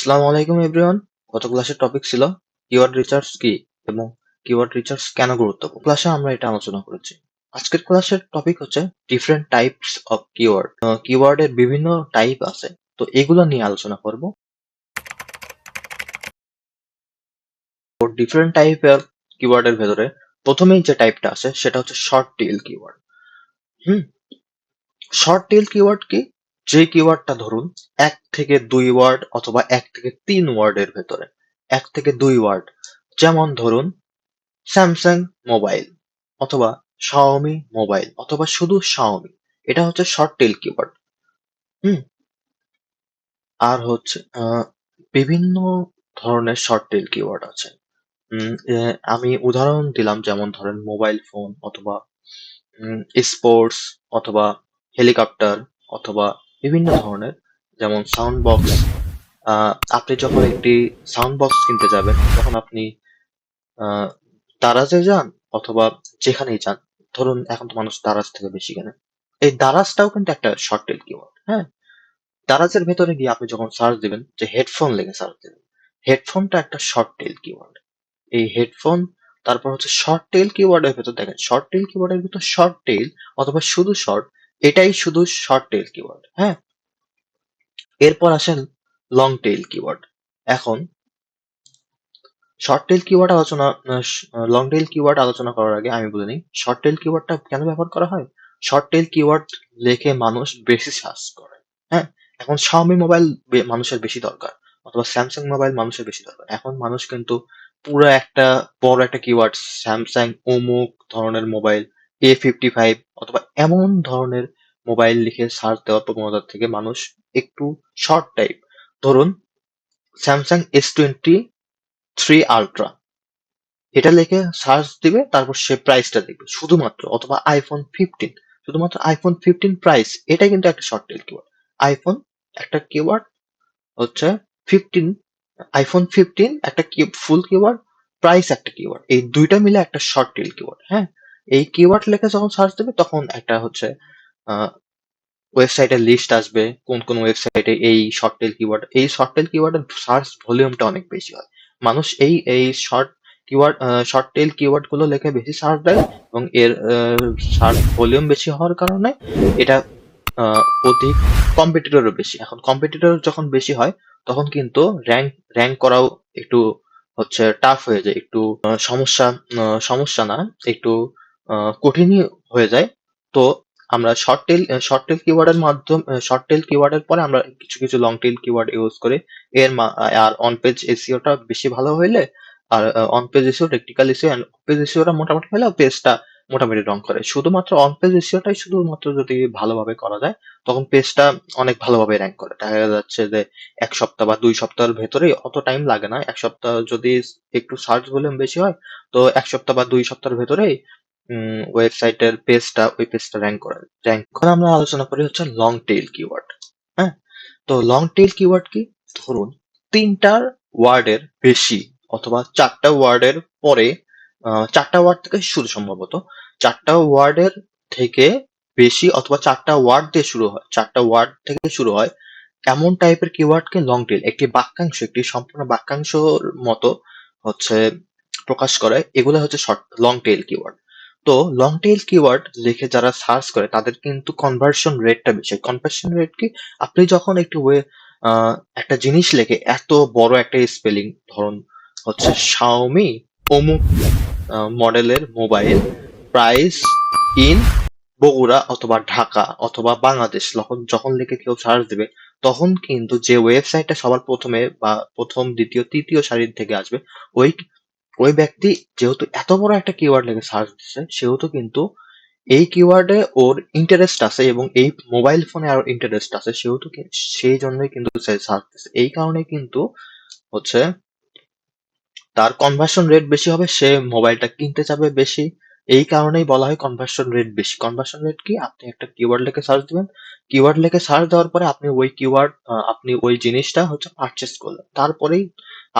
আসসালামু আলাইকুম এভরিওয়ান গত ক্লাসের টপিক ছিল কিওয়ার্ড রিসার্চ কি এবং কিওয়ার্ড রিসার্চ কেন গুরুত্বপূর্ণ? ক্লাসে আমরা এটা আলোচনা করেছি। আজকের ক্লাসের টপিক হচ্ছে ডিফারেন্ট টাইপস অফ কিওয়ার্ড কিওয়ার্ডের বিভিন্ন টাইপ আছে। তো এগুলো নিয়ে আলোচনা করব। ডিফারেন্ট টাইপের কিওয়ার্ডের ভেতরে প্রথমেই যে টাইপটা আছে, সেটা হচ্ছে short tail keyword hmm? Short tail keyword কি? যে কিওয়ার্ডটা ধরুন, এক থেকে দুই ওয়ার্ড অথবা এক থেকে তিন ওয়ার্ডের ভেতরে, এক থেকে দুই ওয়ার্ড যেমন ধরুন স্যামসাং মোবাইল অথবা শাওমি মোবাইল অথবা শুধু শাওমি এটা হচ্ছে শর্ট টেল কিওয়ার্ড হুম? আর হচ্ছে বিভিন্ন ধরনের শর্ট টেল কিওয়ার্ড আছে। আমি উদাহরণ দিলাম, যেমন ধরেন মোবাইল ফোন অথবা স্পোর্টস অথবা হেলিকপ্টার অথবা বিভিন্ন ধরনের, যেমন সাউন্ড বক্স আপনি যখন একটি সাউন্ড বক্স কিনতে যাবেন, তখন আপনি দারাজে যান অথবা যেখানেই যান, ধরুন এখন তো মানুষ দারাজ থেকে বেশি কেনে। এই দারাজটাও কিন্তু একটা শর্ট টেল কিওয়ার্ড হ্যাঁ? দারাজের ভেতরে গিয়ে আপনি যখন সার্চ দিবেন, যে হেডফোন লেগে সার্চ দিবেন হেডফোনটা একটা শর্ট টেল কিওয়ার্ড এই হেডফোন তারপর হচ্ছে শর্ট টেল কিওয়ার্ডের ভেতর দেখেন শর্ট টেল কিওয়ার্ডের ভিতর শর্ট টেল অথবা শুধু শর্ট এটাই শুধু শর্ট টেল কিওয়ার্ড হ্যাঁ? এরপর আসেন লং টেল কিওয়ার্ড এখন শর্ট টেল কিওয়ার্ড আলোচনা লং টেল কিওয়ার্ড আলোচনা করার আগে আমি বলে নিই শর্ট টেল কিওয়ার্ডটা কেন ব্যবহার করা হয়? শর্ট টেল কিওয়ার্ড লেখে মানুষ বেশি সার্চ করে হ্যাঁ? এখন শাওমি মোবাইল মানুষের বেশি দরকার, অথবা স্যামসাং মোবাইল মানুষের বেশি দরকার। এখন মানুষ কিন্তু পুরো একটা, বড় একটা কিওয়ার্ড স্যামসাং অমুক ধরনের মোবাইল এ ফিফটি ফাইভ অথবা এমন ধরনের মোবাইল লিখে সার্চ দেওয়ার প্রবণতা থেকে মানুষ একটু শর্ট টাইপ ধরুন Samsung S twenty three ultra এটা লিখে সার্চ দিবে, তারপর সে প্রাইসটা দেখবে। শুধুমাত্র, অথবা আইফোন ফিফটিন শুধুমাত্র আইফোন ফিফটিন প্রাইস এটা কিন্তু একটা শর্ট টেল কিওয়ার্ড আইফোন একটা কিওয়ার্ড হচ্ছে ফিফটিন আইফোন ফিফটিন একটা ফুল কিওয়ার্ড প্রাইস একটা কিওয়ার্ড এই দুইটা মিলে একটা শর্ট টেল কিওয়ার্ড হ্যাঁ? এই কিওয়ার্ড লেখে যখন সার্চ দেবে, তখন একটা হচ্ছে ওয়েবসাইটের লিস্ট আসবে, কোন কোন ওয়েবসাইটে এই শর্ট টেল কিওয়ার্ড এই শর্ট টেল কিওয়ার্ডের সার্চ ভলিউমটা অনেক বেশি হয়। মানুষ এই এই শর্ট কিওয়ার্ড শর্ট টেল কিওয়ার্ডগুলো লেখে বেশি সার্চ দেয় এবং এর সার্চ ভলিউম বেশি হওয়ার কারণে এটা অধিক কম্পিটিটরও বেশি। এখন কম্পিটিটর যখন বেশি হয়, তখন কিন্তু র্যাঙ্ক র্যাঙ্ক করাও একটু হচ্ছে টাফ হয়ে যায়, একটু সমস্যা সমস্যা না, একটু কঠিনই হয়ে যায়। তো আমরা শর্ট টেল শর্ট টেল কিওয়ার্ডের মাধ্যম শর্ট টেল কিওয়ার্ডের পরে আমরা কিছু কিছু লং টেল কিওয়ার্ড ইউজ করি। এর আর অন পেজ এসিওটা বেশি ভালো হইলে আর on page SEO technical SEO on page এসিওটা মোটামুটি হলে পেজটা মোটামুটি রং করে। শুধুমাত্র অন পেজ এসিওটাই শুধুমাত্র যদি ভালোভাবে করা যায়, তখন পেজটা অনেক ভালোভাবে র্যাঙ্ক করে। দেখা যাচ্ছে যে এক সপ্তাহ বা দুই সপ্তাহের ভেতরেই অত টাইম লাগে না। এক সপ্তাহ যদি একটু সার্চ ভলিউম বেশি হয়, তো এক সপ্তাহ বা দুই সপ্তাহের ভেতরেই ওয়েবসাইটের পেজটা ওই পেজটা র্যাঙ্ক করে র্যাঙ্ক এখন আমরা আলোচনা করি হচ্ছে লং টেল কিওয়ার্ড হ্যাঁ? তো লং টেল কিওয়ার্ড কি? ধরুন তিনটার ওয়ার্ডের বেশি অথবা চারটা ওয়ার্ডের পরে চারটা ওয়ার্ড থেকে শুরু সম্ভবত, চারটা ওয়ার্ডের থেকে বেশি অথবা চারটা ওয়ার্ড দিয়ে শুরু হয়, চারটা ওয়ার্ড থেকে শুরু হয়, এমন টাইপের কিওয়ার্ডকে লং টেল একটি বাক্যাংশ, একটি সম্পূর্ণ বাক্যাংশর মতো হচ্ছে প্রকাশ করে, এগুলো হচ্ছে শর্ট লং টেল কিওয়ার্ড তো লং টেল কিওয়ার্ড লিখে যারা সার্চ করে, তাদের কিন্তু কনভার্সন রেটটা বেশি। কনভার্সন রেট কি? আপনি যখন একটি ওয়ে একটা জিনিস লেখে, এত বড় একটা স্পেলিং ধরুন হচ্ছে শাওমি অমুক মডেলের মোবাইল প্রাইস ইন বগুড়া অথবা ঢাকা অথবা বাংলাদেশ, যখন লিখে কেউ সার্চ দেবে, তখন কিন্তু যে ওয়েবসাইটটা সবার প্রথমে বা প্রথম, দ্বিতীয়, তৃতীয় সারির থেকে আসবে, ওই ওই ব্যক্তি যেহেতু এত বড় একটা কিওয়ার্ড লেগে সার্চ দিচ্ছে সেহেতু কিন্তু এই কিওয়ার্ডে ওর ইন্টারেস্ট আছে এবং এই মোবাইল ফোনে আরও ইন্টারেস্ট আছে, সেহেতু সেই জন্যই কিন্তু সে সার্চ দিচ্ছে এই কারণে কিন্তু হচ্ছে তার কনভার্সন রেট বেশি হবে, সে মোবাইলটা কিনতে চাবে বেশি। এই কারণেই বলা হয় কনভার্সন রেট বেশি। কনভার্সন রেট কি? আপনি একটা কিওয়ার্ড লিখে সার্চ দিবেন। কিওয়ার্ড লিখে সার্চ দেওয়ার পরে আপনি ওই কিওয়ার্ড আপনি ওই জিনিসটা হচ্ছে পারচেস করলেন। তারপরেই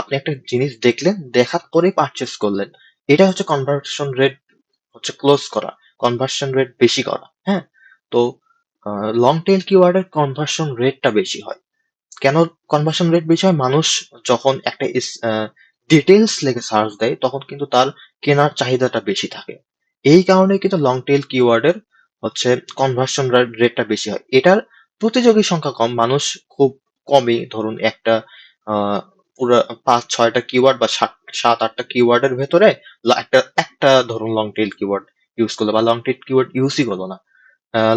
আপনি একটা জিনিস দেখলেন, দেখার পরেই পারচেস করলেন। এটা হচ্ছে কনভার্সন রেট হচ্ছে ক্লোজ করা কনভার্সন রেট বেশি করা হ্যাঁ? তো লং টেল কিওয়ার্ডের কনভার্সন রেটটা বেশি হয়। কেন কনভার্সন রেট বেশি হয়? মানুষ যখন একটা ডিটেলস লেগে সার্চ দেয়, তখন কিন্তু তার কেনার চাহিদাটা বেশি থাকে। এই কারণে কিন্তু লং টেল কিওয়ার্ডের হচ্ছে কনভার্সন রেটটা বেশি হয়। এটার প্রতিযোগীর সংখ্যা কম, মানুষ খুব কমই। ধরুন একটা পুরো পাঁচ, ছয়টা কিওয়ার্ড বা সাত আটটা কিওয়ার্ডের ভেতরে একটা একটা ধরুন লং টেল কিওয়ার্ড ইউজ করল বা লং টেল কিওয়ার্ড ইউজই করল না।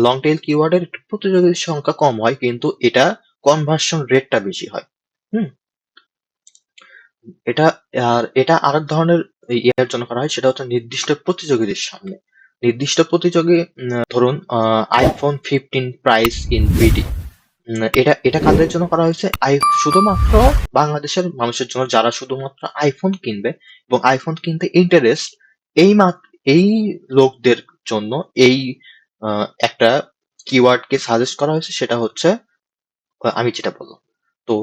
লং টেল কিওয়ার্ডের প্রতিযোগীর সংখ্যা কম হয়, কিন্তু এটা কনভার্সন রেটটা বেশি হয়। হুম? এটা, আর এটা আরেক ধরনের ইয়ের জন্য করা হয়, সেটা হচ্ছে নির্দিষ্ট প্রতিযোগীদের সামনে। নির্দিষ্ট প্রতিযোগী ধরুন iPhone fifteen price in BD এটা এটা কাদের জন্য করা হয়েছে? আই, শুধুমাত্র বাংলাদেশের মানুষের জন্য, যারা শুধুমাত্র আইফোন কিনবে এবং আইফোন কিনতে ইন্টারেস্ট এই এই লোকদের জন্য এই একটা কিওয়ার্ডকে সাজেস্ট করা হয়েছে, সেটা হচ্ছে আমি যেটা বললাম। তো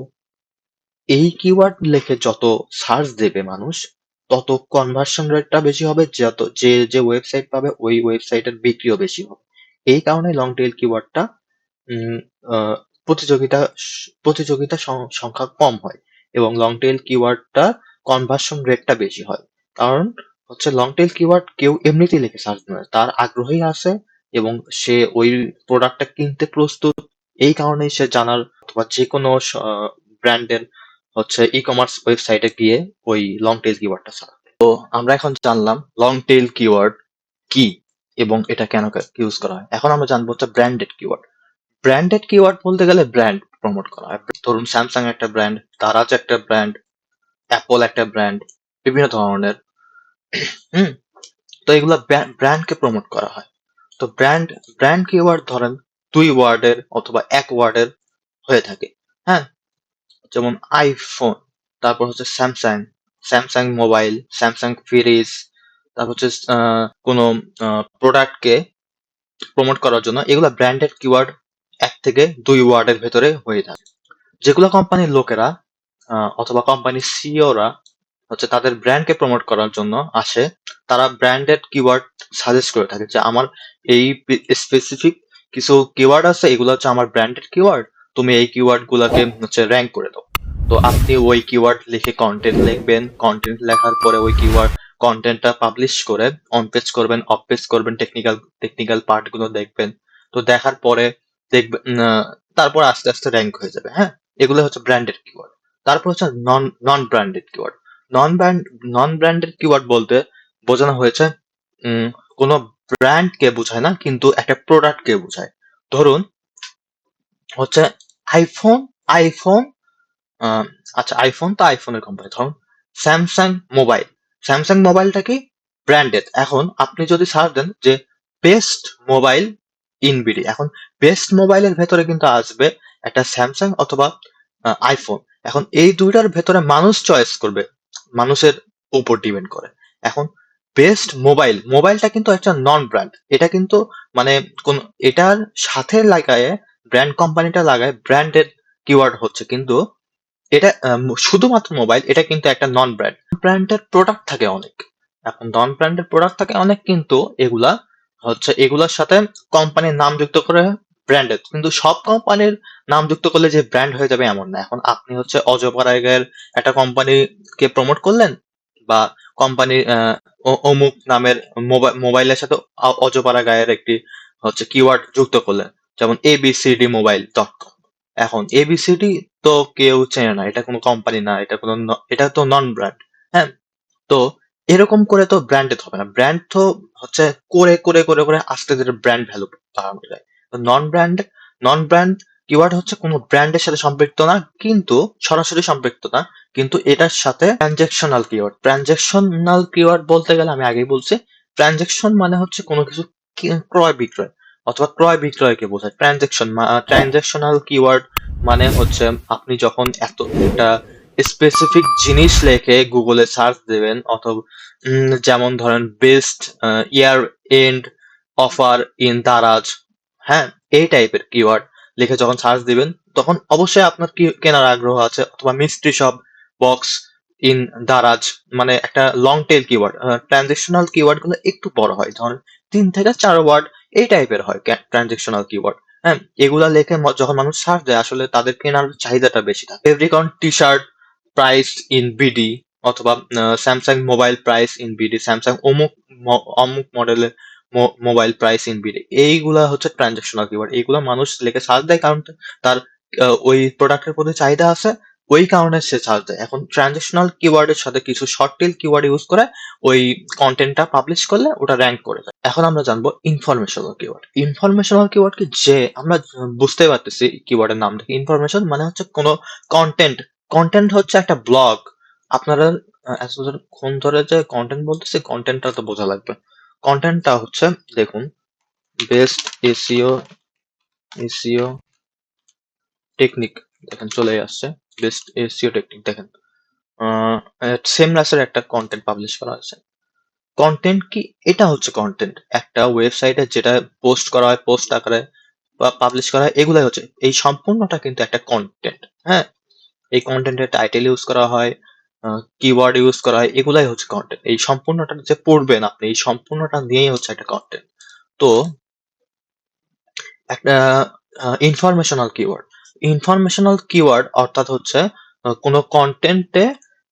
এই কিওয়ার্ড লিখে যত সার্চ দেবে মানুষ, তত কনভার্সন রেটটা বেশি হবে, যত যে যে ওয়েবসাইট পাবে, ওই ওয়েবসাইটের বিক্রিও বেশি হবে। এই কারণে লং টেল কিওয়ার্ডটা প্রতিযোগিতা প্রতিযোগিতা সংখ্যা কম হয় এবং লং টেল কিওয়ার্ডটা কনভার্সন রেটটা বেশি হয়। কারণ হচ্ছে লং টেল কিওয়ার্ড কেউ এমনিতেই লিখে সার্চ দেবে তার আগ্রহী আছে এবং সে ওই প্রোডাক্টটা কিনতে প্রস্তুত। এই কারণেই সে জানার অথবা যে কোনো ব্র্যান্ডের হচ্ছে ই কমার্স ওয়েবসাইটে গিয়ে ওই লং টেল কিওয়ার্ডটা সার্চ তো আমরা এখন জানলাম লং টেল কিওয়ার্ড কি এবং এটা কেন ইউজ করা হয়? এখন আমরা জানব হচ্ছে ব্র্যান্ডেড কিওয়ার্ড ব্র্যান্ডেড কিওয়ার্ড বলতে গেলে ব্র্যান্ড প্রমোট করা হয়। ধরুন স্যামসাং একটা ব্র্যান্ড দারাজ একটা ব্র্যান্ড অ্যাপল একটা ব্র্যান্ড বিভিন্ন ধরনের। হুম? তো এগুলো ব্র্যান্ডকে প্রমোট করা হয়। তো ব্র্যান্ড ব্র্যান্ড কিওয়ার্ড ধরেন দুই ওয়ার্ডের অথবা এক ওয়ার্ডের হয়ে থাকে। হ্যাঁ? যেমন আইফোন তারপর হচ্ছে Samsung Samsung mobile Samsung fridge তারপর হচ্ছে কোনো প্রোডাক্টকে প্রমোট করার জন্য এগুলো ব্র্যান্ডেড কিওয়ার্ড এক থেকে দুই ওয়ার্ডের ভেতরে হয়ে থাকে। যেগুলো কোম্পানির লোকেরা অথবা কোম্পানির সিইওরা হচ্ছে তাদের ব্র্যান্ডকে প্রমোট করার জন্য আসে, তারা ব্র্যান্ডেড কিওয়ার্ড সাজেস্ট করে থাকে যে আমার এই স্পেসিফিক কিছু কিওয়ার্ড আছে, এগুলো হচ্ছে আমার ব্র্যান্ডেড কিওয়ার্ড তুমি এই কিওয়ার্ড গুলাকে হচ্ছে র্যাঙ্ক করে দাও। তো আপনি ওই কিওয়ার্ড লিখে কন্টেন্ট লিখবেন কন্টেন্ট লেখার পরে ওই কিওয়ার্ড কন্টেন্টটা পাবলিশ করে অন পেজ করবেন অফ পেজ করবেন টেকনিক্যাল টেকনিক্যাল পার্টগুলো দেখবেন। তো দেখার পরে দেখবেন তারপর আস্তে আস্তে র্যাঙ্ক হয়ে যাবে হ্যাঁ? এগুলো হচ্ছে ব্র্যান্ডেড কিওয়ার্ড তারপর হচ্ছে non non branded keyword non brand non branded keyword বলতে বোঝানো হয়েছে কোনো ব্র্যান্ডকে বোঝায় না, কিন্তু একটা প্রোডাক্টকে বোঝায়। ধরুন, হচ্ছে আইফোন আইফোন আচ্ছা আইফোন তো আইফোনের কোম্পানি ধরুন স্যামসাং মোবাইল স্যামসাং মোবাইলটা কি ব্র্যান্ডেড এখন আপনি যদি সার্চ দেন যে বেস্ট মোবাইল ইনবিডি এখন বেস্ট মোবাইলের ভেতরে কিন্তু আসবে একটা স্যামসাং অথবা আইফোন এখন এই দুইটার ভেতরে মানুষ চয়েস করবে, মানুষের উপর ডিপেন্ড করে। এখন বেস্ট মোবাইল মোবাইলটা কিন্তু একটা নন ব্র্যান্ড এটা কিন্তু মানে কোন, এটার সাথে লাগায় ব্র্যান্ড কোম্পানিটা লাগায় ব্র্যান্ডের কিওয়ার্ড হচ্ছে কিন্তু এটা শুধুমাত্র মোবাইল এটা কিন্তু একটা নন ব্র্যান্ড ব্র্যান্ডের প্রোডাক্ট থাকে অনেক। এখন নন ব্র্যান্ডের প্রোডাক্ট থাকে অনেক কিন্তু এগুলা হচ্ছে, এগুলার সাথে কোম্পানির নাম যুক্ত করে ব্র্যান্ডেড কিন্তু সব কোম্পানির নাম যুক্ত করলে যে ব্র্যান্ড হয়ে যাবে এমন না। এখন আপনি হচ্ছে অজপাড়াইয়ের একটা কোম্পানিকে প্রমোট করলেন বা কোম্পানির অমুক নামের মোবাইল মোবাইলের সাথে অ- অজপাড়া গায়ের একটি হচ্ছে কিওয়ার্ড যুক্ত করলেন। যেমন এবিসিডি মোবাইল ডট কম এখন এবিসিডি তো কেউ চেনে না, এটা কোনো কোম্পানি না, এটা কোনো এটা তো নন ব্র্যান্ড হ্যাঁ? তো এরকম করে তো ব্র্যান্ডেড হবে না। ব্র্যান্ড তো হচ্ছে করে করে করে করে আস্তে ধীরে ব্র্যান্ড ভ্যালু বাড়ানো যায়। Non brand non brand keyword হচ্ছে কোনো ব্র্যান্ডের সাথে সম্পৃক্ত না, কিন্তু সরাসরি সম্পৃক্ত না, কিন্তু এটার সাথে ট্রানজেকশনাল কিওয়ার্ড ট্রানজেকশনাল কিওয়ার্ড বলতে গেলে আমি আগেই বলছি ট্রানজেকশন মানে হচ্ছে কোনো কিছু ক্রয় বিক্রয়। অথবা ক্রয় বিক্রয়কে বোঝায়। ট্রানজেকশন ট্রানজেকশনাল কিওয়ার্ড মানে হচ্ছে আপনি যখন এত একটা স্পেসিফিক জিনিস লেখে গুগলে সার্চ দেবেন অথবা যেমন ধরেন best year end offer in Daraz হ্যাঁ এই টাইপের কিওয়ার্ড লিখে যখন সার্চ দিবেন, তখন অবশ্যই আপনার কি কেনার আগ্রহ আছে অথবা mystery shop box in Daraz মানে একটা লং টেল কিওয়ার্ড ট্রানজেকশনাল কিওয়ার্ডগুলো একটু বড় হয়। ধরেন তিন থেকে চার ওয়ার্ড এই টাইপের হয় ট্রানজেকশনাল কিওয়ার্ড হ্যাঁ? এগুলা লেখে যখন মানুষ সার্চ দেয়, আসলে তাদের কেনার চাহিদাটা বেশি থাকে। Fabricon T shirt price in BD অথবা Samsung mobile price in BD Samsung অমুক অমুক মডেলের মোবাইল প্রাইস ইন বিডি এইগুলা হচ্ছে ট্রানজাকশনাল কিওয়ার্ড এইগুলা মানুষ লিখে সার্চ দেয় কারণ তার ওই প্রোডাক্টের প্রতি চাহিদা আছে ওই কারণে সে সার্চ দেয়। এখন ট্রানজাকশনাল কিওয়ার্ডের সাথে কিছু শর্ট টেল কিওয়ার্ড ইউজ করে ওই কন্টেন্টটা পাবলিশ করলে ওটা র্যাঙ্ক করে যায় এখন আমরা জানব ইনফরমেশনাল কিওয়ার্ড ইনফরমেশনাল কিওয়ার্ড কি? যে আমরা বুঝতে পারতেছি কিওয়ার্ডের নাম থেকে ইনফরমেশন মানে হচ্ছে কোনো কন্টেন্ট কন্টেন্ট হচ্ছে একটা ব্লগ আপনারা এতক্ষণ ধরে যে কন্টেন্ট বলতেছি কন্টেন্টটা তো বোঝা লাগবে। কন্টেন্টটা হচ্ছে, দেখুন বেস্ট এসিও এসিও টেকনিক দেখেন চলে আসছে। বেস্ট এসিও টেকনিক দেখেন। সেম রাসের একটা কন্টেন্ট পাবলিশ করা হয়েছে। কন্টেন্ট কি? এটা হচ্ছে কন্টেন্ট একটা ওয়েবসাইটে যেটা পোস্ট করা হয় পোস্ট আকারে বা পাবলিশ করা হয়, এগুলাই হচ্ছে। এই সম্পূর্ণটা কিন্তু একটা কন্টেন্ট হ্যাঁ? এই কন্টেন্টের টাইটেল ইউজ করা হয় কিওয়ার্ড ইউজ করা হয়, এগুলাই হচ্ছে কন্টেন্ট এই সম্পূর্ণটা যে পড়বেন আপনি, এই সম্পূর্ণটা নিয়েই হচ্ছে একটা কন্টেন্ট তো, একটা ইনফরমেশনাল কিওয়ার্ড ইনফরমেশনাল কিওয়ার্ড অর্থাৎ হচ্ছে কোনো কন্টেন্টে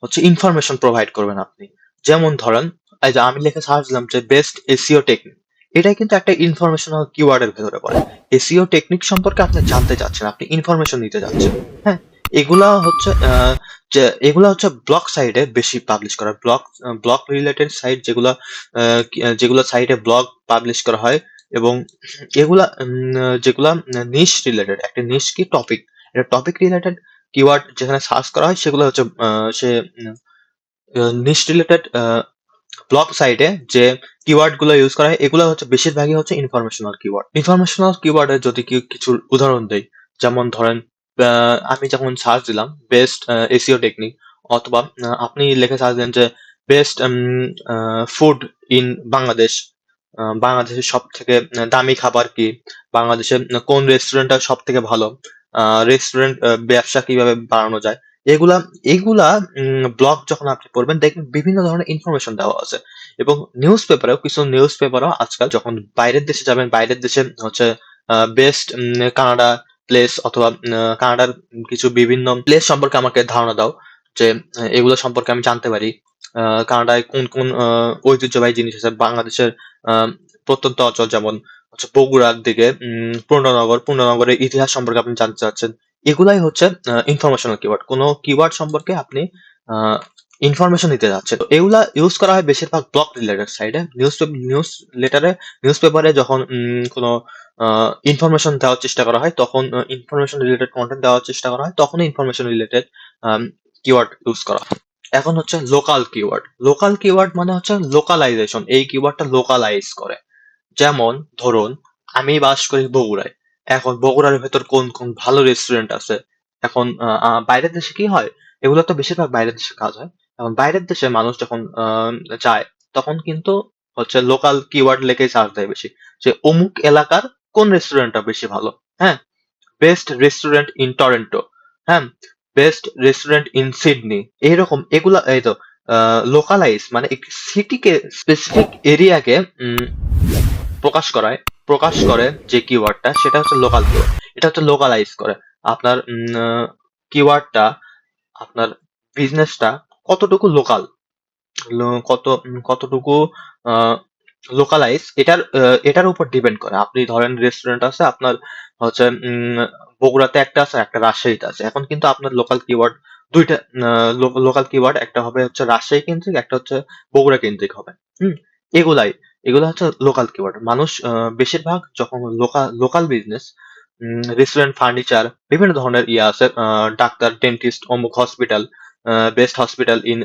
হচ্ছে ইনফরমেশন প্রোভাইড করবেন আপনি। যেমন ধরেন, এই যে আমি লিখে সার্চ দিলাম যে বেস্ট এসিও টেকনিক এটা কিন্তু একটা ইনফরমেশনাল কিওয়ার্ডের ভেতরে পড়ে। এসিও টেকনিক সম্পর্কে আপনি জানতে চাচ্ছেন, আপনি ইনফরমেশন নিতে যাচ্ছেন হ্যাঁ এগুলা হচ্ছে যে এগুলা হচ্ছে ব্লগ সাইডে বেশি পাবলিশ করা। ব্লগ ব্লগ রিলেটেড সাইট যেগুলা যেগুলো সাইটে ব্লগ পাবলিশ করা হয় এবং এগুলা যেগুলা নিশ রিলেটেড একটা নিশ কি টপিক এটা টপিক রিলেটেড কিওয়ার্ড যেখানে সার্চ করা হয়, সেগুলো হচ্ছে সে নিশ রিলেটেড ব্লগ সাইটে যে কিওয়ার্ডগুলো ইউজ করা হয়, এগুলো হচ্ছে বেশিরভাগই হচ্ছে ইনফরমেশনাল কিওয়ার্ড ইনফরমেশনাল কিওয়ার্ডে যদি কিছু উদাহরণ দেই যেমন ধরেন আমি যখন সার্চ দিলাম বেস্ট এসিও টেকনিক অথবা আপনি লিখে সার্চ দেন যে বেস্ট ফুড ইন বাংলাদেশ বাংলাদেশের সব থেকে দামি খাবার কি? বাংলাদেশের কোন রেস্টুরেন্টটা সব থেকে ভালো? রেস্টুরেন্ট ব্যবসা কীভাবে বাড়ানো যায়? এগুলা এগুলা ব্লগ যখন আপনি পড়বেন, দেখবেন বিভিন্ন ধরনের ইনফরমেশন দেওয়া আছে। এবং নিউজ পেপারেও কিছু নিউজ পেপারও আজকাল যখন বাইরের দেশে যাবেন, বাইরের দেশে হচ্ছে বেস্ট কানাডা প্লেস অথবা কানাডার কিছু বিভিন্ন প্লেস সম্পর্কে আমাকে ধারণা দাও যে, এগুলো সম্পর্কে আমি জানতে পারি। কানাডায় কোন কোন ঐতিহ্যবাহী জিনিস আছে? বাংলাদেশের প্রত্যন্ত অঞ্চল যেমন হচ্ছে বগুড়ার দিকে পূর্ণনগর পূর্ণনগরের ইতিহাস সম্পর্কে আপনি জানতে চাচ্ছেন, এগুলাই হচ্ছে ইনফরমেশনাল কিওয়ার্ড কোনো কিওয়ার্ড সম্পর্কে আপনি ইনফরমেশন দিতে যাচ্ছেন। তো এগুলা ইউজ করা হয় বেশিরভাগ ব্লগ রিলেটেড সাইডে নিউজ নিউজ লেটারে নিউজ পেপারে যখন কোনো ইনফরমেশন দেওয়ার চেষ্টা করা হয়, তখন ইনফরমেশন রিলেটেড কন্টেন্ট দেওয়ার চেষ্টা করা হয় তখন ইনফরমেশন রিলেটেড কিওয়ার্ড ইউজ করা হয়। এখন হচ্ছে লোকাল কিওয়ার্ড লোকাল কিওয়ার্ড মানে হচ্ছে লোকালাইজেশন এই কিওয়ার্ডটা লোকালাইজ করে। যেমন ধরুন, আমি বাস করি বগুড়ায়। এখন বগুড়ার ভেতর কোন কোন ভালো রেস্টুরেন্ট আছে? এখন বাইরের দেশে কি হয়? এগুলো তো বেশিরভাগ বাইরের দেশে কাজ হয়। এখন বাইরের দেশে মানুষ যখন যায়, তখন কিন্তু হচ্ছে লোকাল কিওয়ার্ড লেখেই সার্চ দেয় বেশি। যে অমুক এলাকার কোন রেস্টুরেন্টটা বেশি ভালো? হ্যাঁ? বেস্ট রেস্টুরেন্ট ইন টরেন্টো হ্যাঁ? বেস্ট রেস্টুরেন্ট ইন সিডনি এইরকম এগুলা, এই তো লোকালাইজ মানে একটি সিটিকে স্পেসিফিক এরিয়াকে প্রকাশ করায়, প্রকাশ করে যে কিওয়ার্ডটা সেটা হচ্ছে লোকাল এটা হচ্ছে লোকালাইজ করে। আপনার কিওয়ার্ডটা আপনার বিজনেসটা কতটুকু লোকাল কত কতটুকু লোকালাইজ এটার এটার উপর ডিপেন্ড করে। আপনি ধরেন রেস্টুরেন্ট আছে, আপনার হচ্ছে বগুড়াতে একটা আছে, একটা রাজশাহীতে আছে। এখন কিন্তু আপনার লোকাল কিওয়ার্ড দুইটা লোকাল কিওয়ার্ড একটা হবে হচ্ছে রাজশাহী কেন্দ্রিক, একটা হচ্ছে বগুড়া কেন্দ্রিক হবে। হুম? এগুলাই, এগুলো হচ্ছে লোকাল কিওয়ার্ড মানুষ বেশিরভাগ যখন local local business restaurant furniture বিভিন্ন ধরনের ইয়ে আছে ডাক্তার ডেন্টিস্ট অমুক hospital best hospital in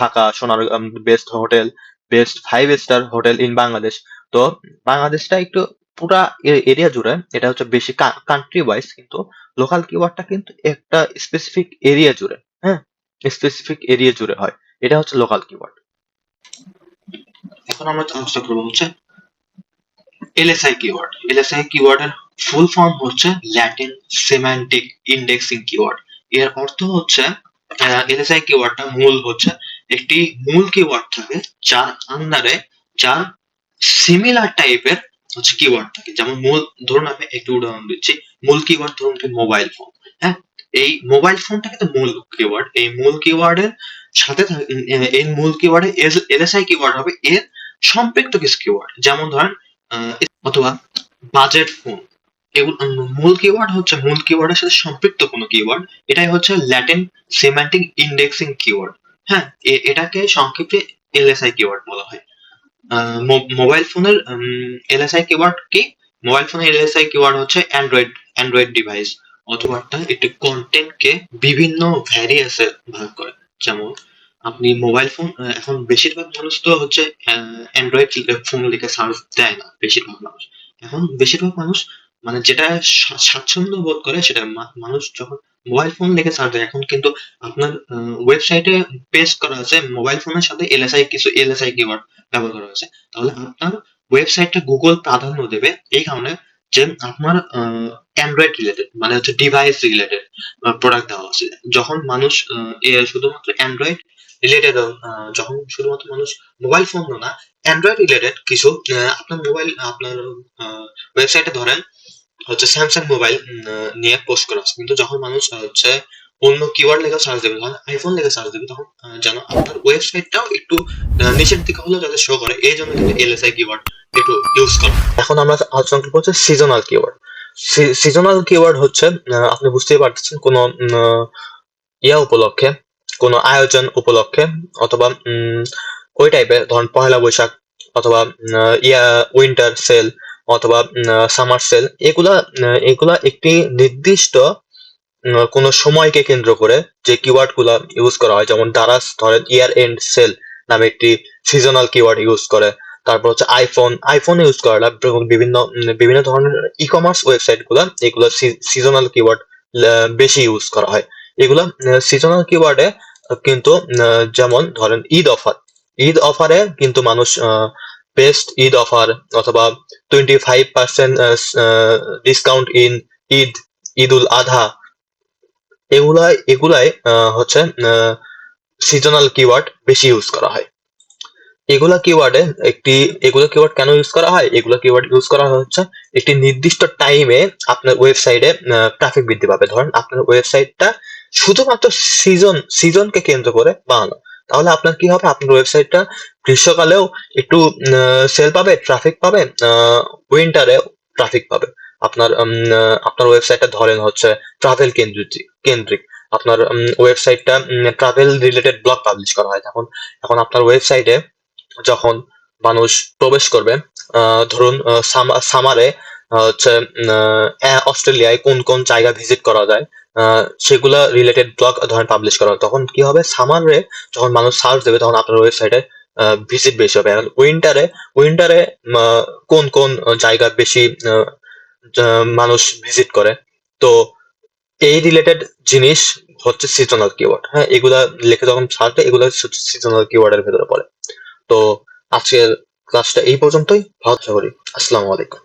Dhaka সোনার best hotel best five star hotel in Bangladesh তো বাংলাদেশটা একটু পুরা এরিয়া জুড়ে, এটা হচ্ছে বেশি কান্ট্রি ওয়াইজ কিন্তু লোকাল কিওয়ার্ডটা কিন্তু একটা স্পেসিফিক এরিয়া জুড়ে হ্যাঁ? স্পেসিফিক এরিয়া জুড়ে হয়। এটা হচ্ছে লোকাল কিওয়ার্ড এখন আমরা আলোচনা করব হচ্ছে এলএসআই কিওয়ার্ড এলএসআই কিওয়ার্ডের ফুল ফর্ম হচ্ছে ল্যাটিন সেমান্টিক ইন্ডেক্সিং কিওয়ার্ড এর অর্থ হচ্ছে এলএসআই কিওয়ার্ডটা মূল হচ্ছে একটি মূল কিওয়ার্ড থাকে, যার আন্ডারে যার সিমিলার টাইপের হচ্ছে কিওয়ার্ড থাকে। যেমন মূল, ধরুন আমি একটি উদাহরণ দিচ্ছি, মূল কিওয়ার্ড ধরুন মোবাইল ফোন হ্যাঁ? এই মোবাইল ফোনটা কিন্তু মূল কিওয়ার্ড এই মূল কিওয়ার্ডের সাথে এই মূল কিওয়ার্ডে এলএসআই কিওয়ার্ড হবে এর সম্পৃক্ত কিছু কিওয়ার্ড যেমন ধরেন অথবা বাজেট ফোন মূল কিওয়ার্ড হচ্ছে, মূল কিওয়ার্ডের সাথে সম্পৃক্ত কোনো কিওয়ার্ড এটাই হচ্ছে ল্যাটিন সেমান্টিক ইন্ডেক্সিং কিওয়ার্ড হ্যাঁ এটাকে সংক্ষেপে এলএসআই কিওয়ার্ড বলা হয়। মোবাইল ফোনের এলএসআই কিওয়ার্ড কি? মোবাইল ফোনের এলএসআই কিওয়ার্ড হচ্ছে অ্যান্ড্রয়েড অ্যান্ড্রয়েড ডিভাইস অথবা একটা কন্টেন্টকে বিভিন্ন ভ্যারিয়েন্সে ভাগ করে। যেমন, আপনি মোবাইল ফোন এখন বেশিরভাগ মানুষ তো হচ্ছে অ্যান্ড্রয়েড ফোন লিখে সার্চ দেয় না, বেশিরভাগ মানুষ। এখন বেশিরভাগ মানুষ মানে যেটা স্বাচ্ছন্দ্য বোধ করে সেটা মানুষ যখন মোবাইল ফোন দেখে সার্চ দেয়। এখন কিন্তু আপনার ওয়েবসাইটে পেস্ট করা আছে মোবাইল ফোনের সাথে এলএসআই কিছু এলএসআই কিওয়ার্ড ব্যবহার করা হয়েছে। তাহলে আপনার ওয়েবসাইটটা গুগল প্রাধান্য দেবে এই কারণে যে আপনার অ্যান্ড্রয়েড রিলেটেড মানে হচ্ছে ডিভাইস রিলেটেড প্রোডাক্ট দেওয়া আছে। যখন মানুষ শুধুমাত্র অ্যান্ড্রয়েড রিলেটেড যখন শুধুমাত্র মানুষ মোবাইল ফোন না অ্যান্ড্রয়েড রিলেটেড কিছু আপনার মোবাইল আপনার ওয়েবসাইটে ধরেন হচ্ছে স্যামসাং মোবাইল নিয়ে পোস্ট করা আছে কিন্তু যখন মানুষ হচ্ছে অন্য কিওয়ার্ড লেখা সার্চ দেবে, যখন আইফোন লেখা সার্চ দেবে, তখন যেন আপনার ওয়েবসাইটটাও একটু নিচের দিকে হলেও যাতে শো করে। এই জন্য কিন্তু এলএসআই কিওয়ার্ড একটু ইউজ করে। এখন আমরা আলোচনা করব হচ্ছে সিজনাল কিওয়ার্ড সিজনাল কিওয়ার্ড হচ্ছে আপনি বুঝতেই পারতেছেন, কোনো ইয়া উপলক্ষে, কোনো আয়োজন উপলক্ষে, অথবা ওই টাইপের ধরুন পহেলা বৈশাখ, অথবা ইয়া উইন্টার সেল অথবা সামার সেল এগুলা এগুলা একটি নির্দিষ্ট কোনো সময়কে কেন্দ্র করে যে কিওয়ার্ডগুলা ইউজ করা হয়, যেমন দারাস ধরেন ইয়ার এন্ড সেল নামে একটি সিজনাল কিওয়ার্ড ইউজ করে। তারপর হচ্ছে আইফোন আইফোন ইউজ করা বিভিন্ন বিভিন্ন ধরনের ই কমার্স ওয়েবসাইটগুলা, এগুলো সিজনাল কিওয়ার্ড বেশি ইউজ করা হয়। এগুলা সিজনাল কিওয়ার্ডে কিন্তু যেমন ধরেন ঈদ অফার, ঈদ অফারে কিন্তু মানুষ বেস্ট ঈদ অফার অথবা twenty five percent discount in Eid Eid ul Adha এগুলাই এগুলাই হচ্ছে সিজনাল কিওয়ার্ড বেশি ইউজ করা হয়। এগুলা কিওয়ার্ডে একটি, এগুলো কিওয়ার্ড কেন ইউজ করা হয়? এগুলো কিওয়ার্ড ইউজ করা হচ্ছে একটি নির্দিষ্ট টাইমে আপনার ওয়েবসাইটে ট্রাফিক বৃদ্ধি পাবে। ধরেন আপনার ওয়েবসাইটটা শুধুমাত্র সিজন সিজনকে কেন্দ্র করে বানানো। তাহলে আপনার কি হবে? আপনার ওয়েবসাইটটা গ্রীষ্মকালেও একটু সেল পাবে ট্রাফিক পাবে উইন্টারে ট্রাফিক পাবে। আপনার আপনার ওয়েবসাইটটা ধরেন হচ্ছে ট্রাভেল কেন্দ্রিক কেন্দ্রিক। আপনার ওয়েবসাইটটা ট্রাভেল রিলেটেড ব্লগ পাবলিশ করা হয়। তখন এখন আপনার ওয়েবসাইটে যখন মানুষ প্রবেশ করবে ধরুন সামারে হচ্ছে অস্ট্রেলিয়ায় কোন কোন জায়গা ভিজিট করা যায় সেগুলা রিলেটেড ব্লগ ধরেন পাবলিশ করা, তখন কি হবে? সামারে যখন মানুষ সার্চ দেবে, তখন আপনার ওয়েবসাইটে ভিজিট বেশি হবে। উইন্টারে উইন্টারে কোন কোন জায়গা বেশি মানুষ ভিজিট করে? তো এই রিলেটেড জিনিস হচ্ছে সিজনাল কিওয়ার্ড হ্যাঁ এগুলা লিখে যখন ছাড়বে এগুলো হচ্ছে সিজনাল কিওয়ার্ডের ভেতরে পড়ে। তো আজকের ক্লাসটা এই পর্যন্তই। ভালো আশা করি আসসালামু আলাইকুম।